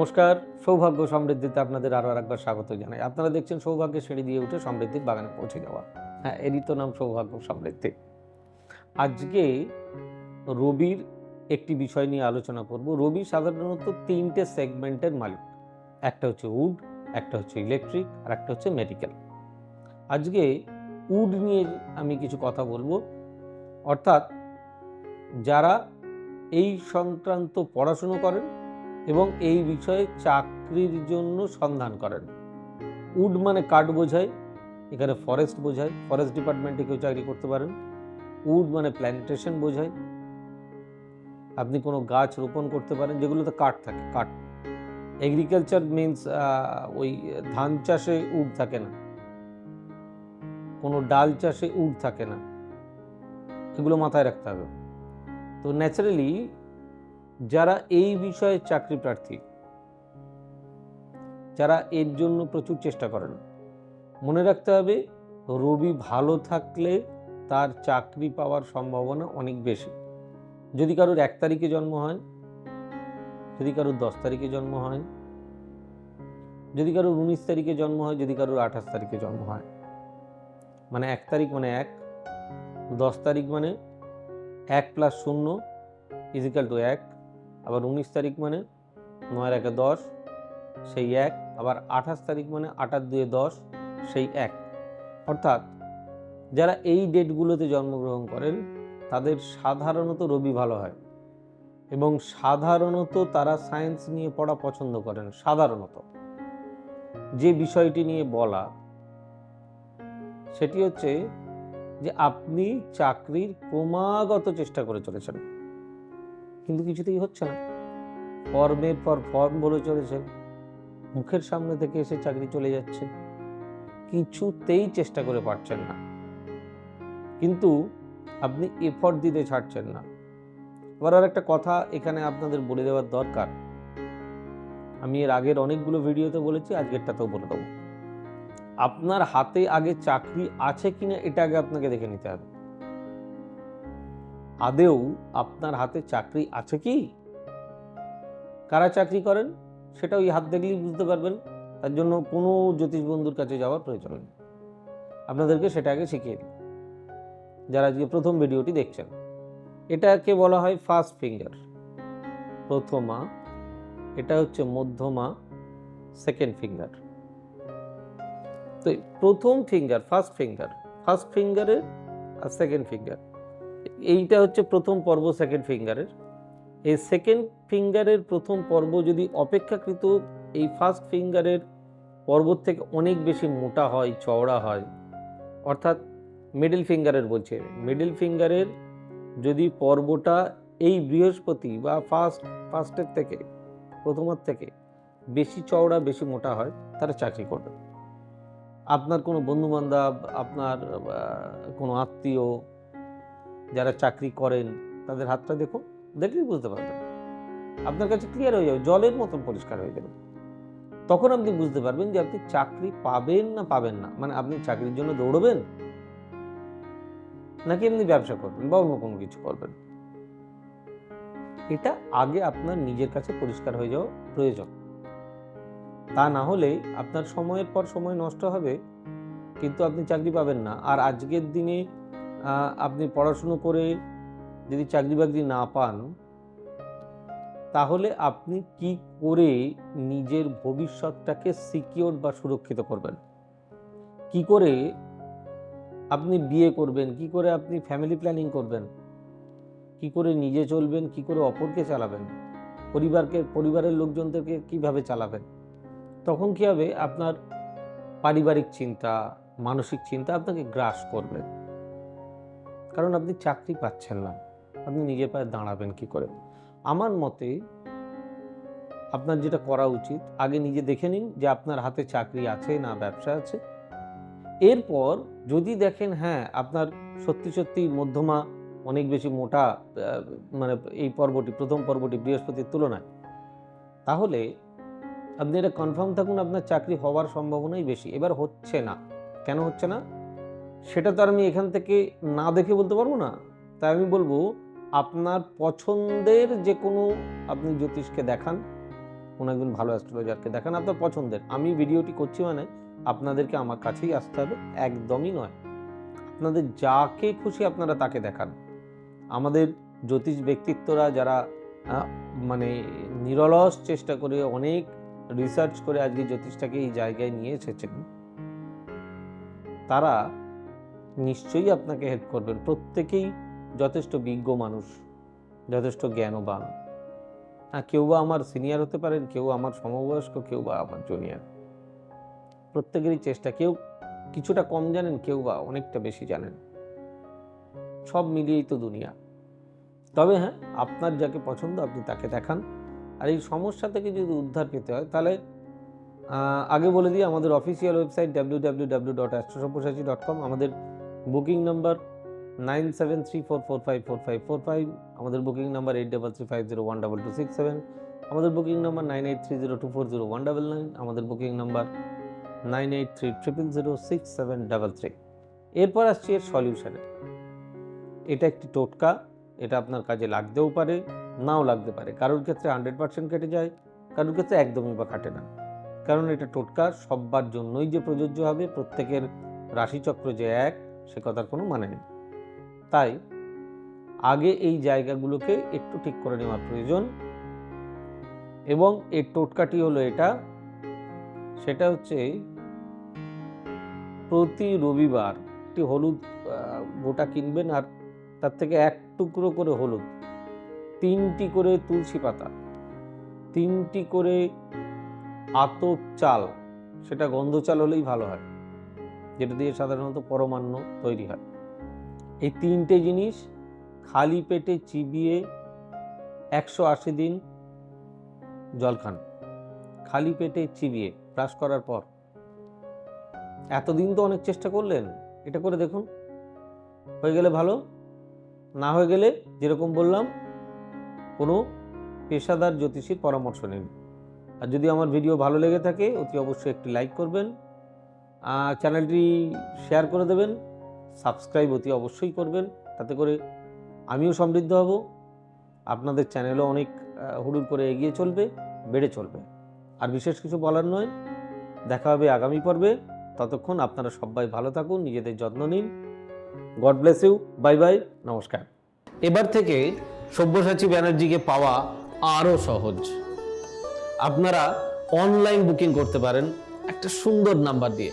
নমস্কার, সৌভাগ্য সমৃদ্ধিতে আপনাদের আরও একবার স্বাগত জানাই। আপনারা দেখছেন সৌভাগ্যের সিঁড়ি দিয়ে উঠে সমৃদ্ধির বাগানে পৌঁছে যাওয়া। হ্যাঁ এরই তো নাম সৌভাগ্য সমৃদ্ধি। আজকে রবির একটি বিষয় নিয়ে আলোচনা করব। রবি সাধারণত তিনটে সেগমেন্টের মালিক। একটা হচ্ছে উড, একটা হচ্ছে ইলেকট্রিক, আর একটা হচ্ছে মেডিকেল। আজকে উড নিয়ে আমি কিছু কথা বলব। অর্থাৎ যারা এই সংক্রান্ত পড়াশুনো করেন এবং এই বিষয়ে চাকরির জন্য সন্ধান করেন। উড মানে কাঠ বোঝায় এখানে ফরেস্ট বোঝায় ফরেস্ট ডিপার্টমেন্টে কেউ চাকরি করতে পারেন। উড মানে প্ল্যান্টেশন বোঝায় আপনি কোনো গাছ রোপণ করতে পারেন, যেগুলোতে কাঠ থাকে, কাঠ। এগ্রিকালচার মিনস ওই ধান চাষে উড থাকে না। কোনো ডাল চাষে উড থাকে না। এগুলো মাথায় রাখতে হবে। তো ন্যাচারালি যারা এই বিষয়ে চাকরি প্রার্থী, যারা এর জন্য প্রচুর চেষ্টা করেন। মনে রাখতে হবে, রবি ভালো থাকলে তার চাকরি পাওয়ার সম্ভাবনা অনেক বেশি। যদি কারোর এক তারিখে জন্ম হয়, যদি কারোর দশ তারিখে জন্ম হয়, যদি কারোর উনিশ তারিখে জন্ম হয়, যদি কারোর আঠাশ তারিখে জন্ম হয়। মানে এক তারিখ মানে এক, দশ তারিখ মানে এক প্লাস শূন্য ইজিক্যাল টু এক আবার উনিশ তারিখ মানে নয় একে দশ, সেই এক। আবার আঠাশ তারিখ মানে আঠাশ দুয়ে দশ, সেই এক। অর্থাৎ যারা এই ডেটগুলোতে জন্মগ্রহণ করেন, তাদের সাধারণত রবি ভালো হয়। এবং সাধারণত তারা সায়েন্স নিয়ে পড়া পছন্দ করেন, সাধারণত। যে বিষয়টি নিয়ে বলা, সেটি হচ্ছে যে আপনি চাকরির ক্রমাগত চেষ্টা করে চলেছেন। কিন্তু কিছুতেই হচ্ছে না। ফর্মের পর ফর্ম বলে চলেছেন মুখের সামনে থেকে এসে চাকরি চলে যাচ্ছে। কিছুতেই চেষ্টা করে পারছেন না। কিন্তু আপনি এফর্ট দিতে ছাড়ছেন না। এবার আর একটা কথা এখানে আপনাদের বলে দেওয়ার দরকার। আমি এর আগের অনেকগুলো ভিডিওতে বলেছি, আজকেরটাতেও বলে দেবো। আপনার হাতে আগে চাকরি আছে কিনা, এটা আগে আপনাকে দেখে নিতে হবে। আদেও আপনার হাতে চাকরি আছে কি? কারা চাকরি করেন? সেটা ওই হাত দেখলেই বুঝতে পারবেন। তার জন্য কোনো জ্যোতিষ বন্ধুর কাছে যাওয়ার প্রয়োজন নেই। আপনাদেরকে সেটা আগে শিখিয়ে দিই। যারা আজকে প্রথম ভিডিওটি দেখছেন, এটাকে বলা হয় ফার্স্ট ফিঙ্গার প্রথমা, এটা হচ্ছে মধ্যমা সেকেন্ড ফিঙ্গার তো প্রথম ফিঙ্গার ফার্স্ট ফিঙ্গার ফার্স্ট ফিঙ্গারের আর সেকেন্ড ফিঙ্গার এইটা হচ্ছে প্রথম পর্ব সেকেন্ড ফিঙ্গারের এই সেকেন্ড ফিঙ্গারের প্রথম পর্ব যদি অপেক্ষাকৃত এই ফার্স্ট ফিঙ্গারের পর্বত থেকে অনেক বেশি মোটা হয়, চওড়া হয়, অর্থাৎ মিডল ফিঙ্গারের বলছে মিডল ফিঙ্গারের যদি পর্বটা এই বৃহস্পতি বা ফার্স্ট ফার্স্টের থেকে, প্রথমার থেকে বেশি চওড়া, বেশি মোটা হয়, তারা চাকরি করবে। আপনার কোনো বন্ধুবান্ধব, আপনার কোনো আত্মীয় যারা চাকরি করেন, তাদের হাতটা দেখুন দেখলেই বুঝতে পারবেন। আপনার কাছে ক্লিয়ার হয়ে যাবে, জলের মতন পরিষ্কার হয়ে যাবে। তখন আপনি বুঝতে পারবেন যে আপনি চাকরি পাবেন না পাবেন না। মানে আপনি চাকরির জন্য দৌড়বেন? নাকি এমনি ব্যবসা করবেন বা অন্য কোনো কিছু করবেন? এটা আগে আপনার নিজের কাছে পরিষ্কার হয়ে যাওয়া প্রয়োজন। তা না হলে আপনার সময়ের পর সময় নষ্ট হবে, কিন্তু আপনি চাকরি পাবেন না। আর আজকের দিনে আপনি পড়াশুনো করে যদি চাকরি বাকরি না পান, তাহলে আপনি কি করে নিজের ভবিষ্যৎটাকে সিকিওর বা সুরক্ষিত করবেন? কি করে আপনি বিয়ে করবেন? কি করে আপনি ফ্যামিলি প্ল্যানিং করবেন? কি করে নিজে চলবেন? কি করে অপরকে চালাবেন? পরিবারকে, পরিবারের লোকজনদেরকে কীভাবে চালাবেন? তখন কি হবে? আপনার পারিবারিক চিন্তা, মানসিক চিন্তা আপনাকে গ্রাস করবে। কারণ আপনি চাকরি পাচ্ছেন না। আপনি নিজের পায়ে দাঁড়াবেন কি করে? আমার মতে আপনার যেটা করা উচিত, আগে নিজে দেখে নিন যে আপনার হাতে চাকরি আছে না ব্যবসা আছে। এরপর যদি দেখেন হ্যাঁ আপনার সত্যি সত্যি মধ্যমা অনেক বেশি মোটা মানে এই পর্বটি, প্রথম পর্বটি বৃহস্পতির তুলনায়, তাহলে আপনি এটা কনফার্ম থাকুন, আপনার চাকরি হওয়ার সম্ভাবনাই বেশি। এবার হচ্ছে না। কেন হচ্ছে না? সেটা তো আমি এখান থেকে না দেখে বলতে পারব না। তাই আমি বলব, আপনার পছন্দের যে কোনো আপনি জ্যোতিষকে দেখান। কোনো একজন ভালো অ্যাস্ট্রোলজারকে দেখান, আপনার পছন্দের। আমি ভিডিওটি করছি মানে আপনাদেরকে আমার কাছেই আসতে হবে, একদমই নয়। আপনাদের যাকে খুশি আপনারা তাকে দেখান। আমাদের জ্যোতিষ ব্যক্তিত্বরা যারা মানে নিরলস চেষ্টা করে, অনেক রিসার্চ করে আজকে জ্যোতিষটাকে এই জায়গায় নিয়ে এসেছেন, তারা নিশ্চয়ই আপনাকে হেল্প করবেন। প্রত্যেকেই যথেষ্ট বিজ্ঞ মানুষ, যথেষ্ট জ্ঞানবান। হ্যাঁ কেউ বা আমার সিনিয়র হতে পারেন, কেউ আমার সমবয়স্ক, কেউ বা আমার জুনিয়র প্রত্যেকেরই চেষ্টা, কেউ কিছুটা কম জানেন, কেউ বা অনেকটা বেশি জানেন। সব মিলিয়েই তো দুনিয়া। তবে হ্যাঁ আপনার যাকে পছন্দ, আপনি তাকে দেখান। আর এই সমস্যা থেকে যদি উদ্ধার পেতে হয়, তাহলে আগে বলে দিই, আমাদের official website W W W dot astrosabyasachi dot com আমাদের booking number nine seven three four four five four five four five, আমাদের booking number eight double three five zero one double two six seven, আমাদের booking number nine eight three zero two four zero one double nine, আমাদের booking number nine eight three triple zero six seven double three. এরপর আসছি এর সলিউশনে। এটা একটি টোটকা, এটা আপনার কাজে লাগতেও পারে, নাও লাগতে পারে। কারোর ক্ষেত্রে হান্ড্রেড পার্সেন্ট কেটে যায়, কারোর ক্ষেত্রে একদমই বা কাটে না। কারণ এটা টোটকা, সব্বার জন্যই যে প্রযোজ্য হবে, প্রত্যেকের রাশিচক্র যে এক সে কথার কোনো মানে নেই। তাই আগে এই জায়গাগুলোকে একটু ঠিক করে নেওয়ার প্রয়োজন এবং এর টোটকাটি হলো এটা। সেটা হচ্ছে প্রতি রবিবার একটি হলুদ গোটা কিনবেন আর তার থেকে এক টুকরো করে হলুদ, তিনটি করে তুলসী পাতা, তিনটি করে আতপ চাল, সেটা গন্ধ চাল হলেই ভালো হয়। যেটা দিয়ে সাধারণত পরমান্ন তৈরি হয়। এই তিনটে জিনিস খালি পেটে চিবিয়ে একশো আশি দিন জল খান খালি পেটে চিবিয়ে, ব্রাশ করার পর। এতদিন তো অনেক চেষ্টা করলেন, এটা করে দেখুন। হয়ে গেলে ভালো, না হয়ে গেলে যেরকম বললাম, কোনো পেশাদার জ্যোতিষীর পরামর্শ নিন। আর যদি আমার ভিডিও ভালো লেগে থাকে, অতি অবশ্যই একটি লাইক করবেন। চ্যানেলটি শেয়ার করে দেবেন, সাবস্ক্রাইব অতি অবশ্যই করবেন, তাতে করে আমিও সমৃদ্ধ হব। আপনাদের চ্যানেলও অনেক হুড়ুর করে এগিয়ে চলবে, বেড়ে চলবে। আর বিশেষ কিছু বলার নয়, দেখা হবে আগামী পর্বে। ততক্ষণ আপনারা সবাই ভালো থাকুন, নিজেদের যত্ন নিন। God bless you, bye bye, নমস্কার। এবার থেকে সব্যসাচী ব্যানার্জিকে পাওয়া আরও সহজ। আপনারা অনলাইন বুকিং করতে পারেন একটা সুন্দর নাম্বার দিয়ে।